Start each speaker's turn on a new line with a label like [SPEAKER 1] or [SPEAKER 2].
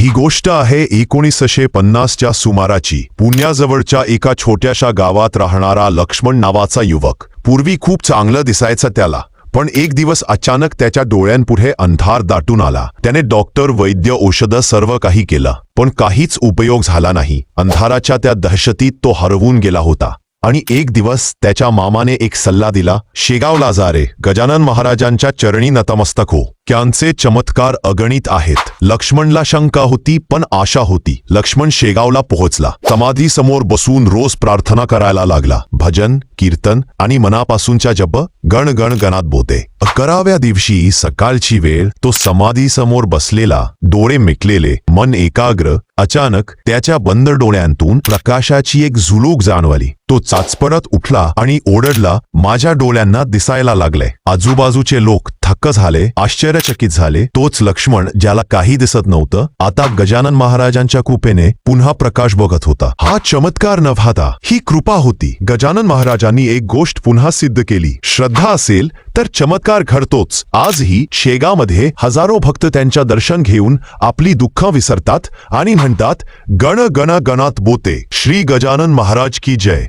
[SPEAKER 1] ही गोष्ट आहे एकोणीसशे पन्नासच्या सुमाराची. पुण्याजवळच्या एका छोट्याशा गावात राहणारा लक्ष्मण नावाचा युवक. पूर्वी खूप चांगलं दिसायचं त्याला पण एक दिवस अचानक त्याच्या डोळ्यांपुढे अंधार दाटून आला. त्याने डॉक्टर वैद्य औषधं सर्व काही केलं पण काहीच उपयोग झाला नाही. अंधाराच्या त्या दहशतीत तो हरवून गेला होता. आणि एक दिवस त्याच्या मामाने एक सल्ला दिला शेगावला जा रे गजानन महाराजांच्या चरणी नतमस्तक. हो त्यांचे चमत्कार अगणित आहेत. लक्ष्मणला शंका होती पण आशा होती. लक्ष्मण शेगावला पोहोचला. समाधी समोर बसून रोज प्रार्थना करायला लागला. भजन कीर्तन आणि मनापासूनच्या जप गण गण गणात बोते अकराव्या दिवशी सकाळची वेळ तो समाधी समोर बसलेला डोळे मिटलेले मन एकाग्र अचानक त्याच्या बंद डोळ्यांतून प्रकाशाची एक झुलूक जाणवली. तो चाचपडत उठला आणि ओरडला माझ्या डोळ्यांना दिसायला लागले आजूबाजूचे लोक थक्क झाले आश्चर्यचकित झाले. तोच लक्ष्मण ज्याला काही दिसत नव्हतं आता गजानन महाराजांच्या कृपेने पुन्हा प्रकाश बघत होता. हा चमत्कार नव्हता ही कृपा होती. गजानन महाराजांनी एक गोष्ट पुन्हा सिद्ध केली. श्रद्धा असेल तर चमत्कार घडतोच. आजही शेगामध्ये हजारो भक्त त्यांच्या दर्शन घेऊन आपली दुःख विसरतात आणि म्हणतात गण गण गणात बोते. श्री गजानन महाराज की जय.